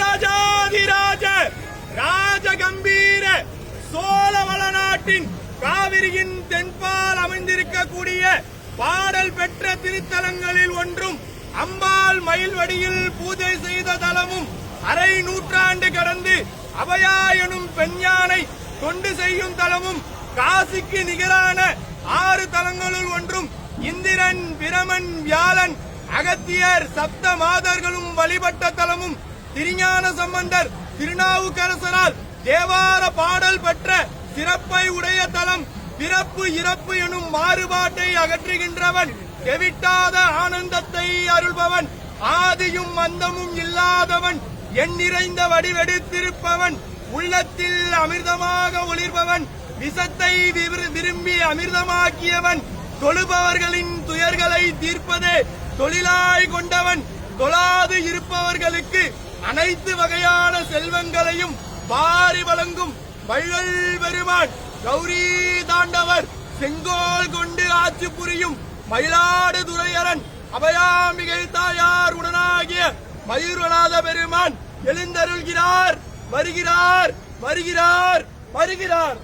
ராஜாதிராஜ ராஜகம்பீர சோழ நாட்டின் காவிரியின் தென்பால் அமைந்திருக்கக்கூடிய பாடல் பெற்ற திருத்தலங்களில் ஒன்றும் அம்பாள் மயில்வடியில் பூஜை செய்த தலமும் அரை நூற்றாண்டு கடந்து அபயா எனும் பெண்யானை தொண்டு செய்யும் தலமும் காசிக்கு நிகரான ஆறு தலங்களுள் ஒன்றும் இந்திரன் பிரமன் வியாழன் அகத்தியர் சப்த மாதர்களும் வழிபட்ட தலமும் திருஞான சம்பந்தர் திருநாவுக்கரசரால் தேவார பாடல் பெற்ற சிறப்பை உடைய தலம் பிறப்பு இறப்பு எனும் மாறுபாட்டை அகற்றுகின்றவன் செவிட்டாத ஆனந்தத்தை அருள்பவன் ஆதியும் மந்தமும் இல்லாதவன் எண்ணிறைந்த வடிவெடுத்திருப்பவன் உள்ளத்தில் அமிர்தமாக ஒளிர்பவன் விஷத்தை விரும்பி அமிர்தமாக்கியவன் தொழுபவர்களின் துயர்களை தீர்ப்பதே தொழிலாய் கொண்டவன் தொழாது மக்களுக்கு அனைத்து வகையான செல்வங்களையும் பாரி வழங்கும் வள்ளல் பெருமான் கௌரி தாண்டவர் செங்கோல் கொண்டு ஆட்சி புரியும் மயிலாடுதுறையரன் அபயாமிகை தாயார் உடனாகிய மயூரநாத பெருமான் எழுந்தருள்கிறார் வருகிறார் வருகிறார் வருகிறார்.